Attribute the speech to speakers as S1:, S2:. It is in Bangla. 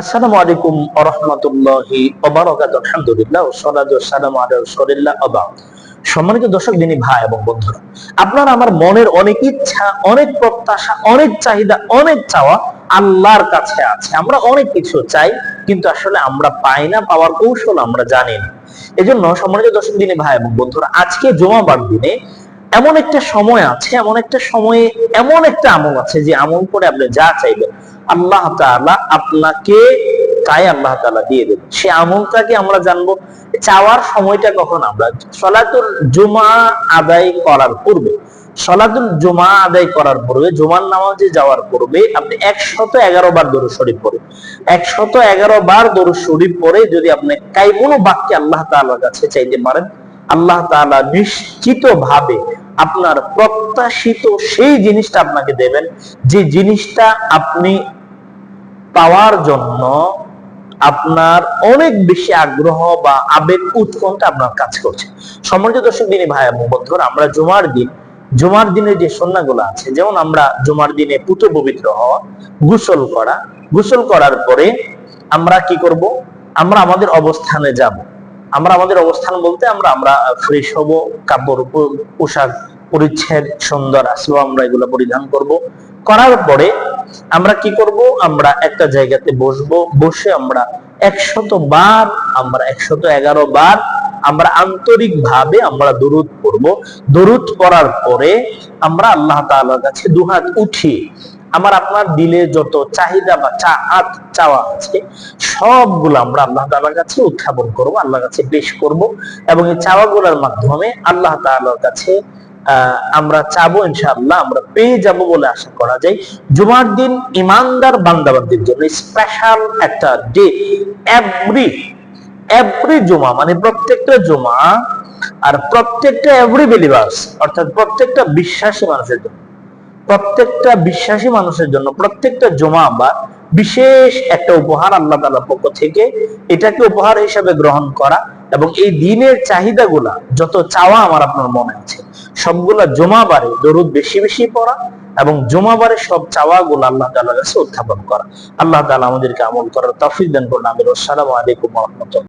S1: আসসালামু আলাইকুম আলহামদুলিল্লাহ আলা। সম্মানিত দর্শক ভাই এবং বন্ধুরা আমার মনের অনেক ইচ্ছা, অনেক প্রত্যাশা, অনেক চাহিদা, অনেক চাওয়া আল্লাহর কাছে আছে। আমরা অনেক কিছু চাই, কিন্তু আসলে আমরা পাই না, পাওয়ার কৌশল আমরা জানি না। এজন্য সম্মানিত দর্শক, দিনী ভাই এবং বন্ধুরা, আজকে জমাবার দিনে এমন একটা সময় আছে, এমন একটা সময়ে, এমন একটা আমল আছে যে আমল করে আপনি যা চাইবেন আল্লাহ তাআলা আপনাকে তাই আল্লাহ তাআলা দিয়ে দেবেন। সে আমলটাকে আমরা জানব? চাওয়ার সময়টা কখন আমরা? সলাতুল জুমা আদায় করার পূর্বে। সলাতুল জুমা আদায় করার পূর্বে, জুমার নামাজে যাওয়ার পূর্বে আপনি একশত এগারো বার দরুদ শরীফ পড়েন। একশত এগারো বার দরুদ শরীফ পড়ে যদি আপনি কাই কোনো বাক্যে আল্লাহ তাআলার কাছে চাইতে পারেন, আল্লাহ তাআলা নিশ্চিত ভাবে আপনার প্রত্যাশিত সেই জিনিসটা আপনাকে দেবেন। যে জিনিসটা আপনি পাওয়ার জন্য আপনার অনেক বেশি আগ্রহ বা আবেগ উৎকণ্ঠা আপনার কাজ করছে। সম্মানিত দর্শক, দিনে ভাই এবং বন্ধুরা, আমরা জুমার দিন, জুমার দিনে যে সন্ন্যাগুলো আছে, যেমন আমরা জুমার দিনে পুত পবিত্র হওয়া, গোসল করা, গোসল করার পরে আমরা কি করব? আমরা আমাদের অবস্থানে যাব। আমরা আমাদের অবস্থান বলতে আমরা আমরা ফ্রেশ হব, কাপড়, পোশাক পরিচ্ছেদ সুন্দর আসব আমরা এগুলো পরিধান করব। করার পরে আমরা কি করব? আমরা একটা জায়গাতে বসবো। বসে আমরা একশত বার, আমরা একশত এগারো বার আমরা আন্তরিক ভাবে আমরা দরুদ পড়ব। দরুদ পড়ার পরে আমরা আল্লাহ তাআলার কাছে দুহাত উঠিয়ে আমার আপনার দিলে যত চাহিদা বা চাহাত চাওয়া আছে, সবগুলো আমরা আল্লাহ তাআলার কাছে উত্থাপন করব, আল্লাহর কাছে পেশ করব এবং এই চাওয়াগুলোর মাধ্যমে আল্লাহ তাআলার কাছে আমরা চাবো ইনশাআল্লাহ, আমরা পেয়ে যাব বলে আশা করা যায়। জুমার দিন ইমানদার বান্দাবাদের জন্য স্পেশাল একটা ডে এভরি এভরি জুমা মানে প্রত্যেকটা জুমা আর প্রত্যেকটা এভরি বিলিভার্স অর্থাৎ প্রত্যেকটা বিশ্বাসী মানুষের জন্য, প্রত্যেকটা বিশ্বাসী মানুষের জন্য প্রত্যেকটা জমা বা বিশেষ একটা উপহার আল্লাহ তাআলার পক্ষ থেকে এটাকে উপহার হিসাবে গ্রহণ করা এবং এই দিনের চাহিদাগুলা, যত চাওয়া আমার আপনার মনে আছে সবগুলা জমাবারে দরুদ বেশি বেশি পড়া এবং জমাবারে সব চাওয়া চাওয়াগুলো আল্লাহ তাআলার কাছে উত্থাপন করা। আল্লাহ তাআলা আমাদেরকে আমল করার তৌফিক দান করুন। আমির আসসালামু আলাইকুম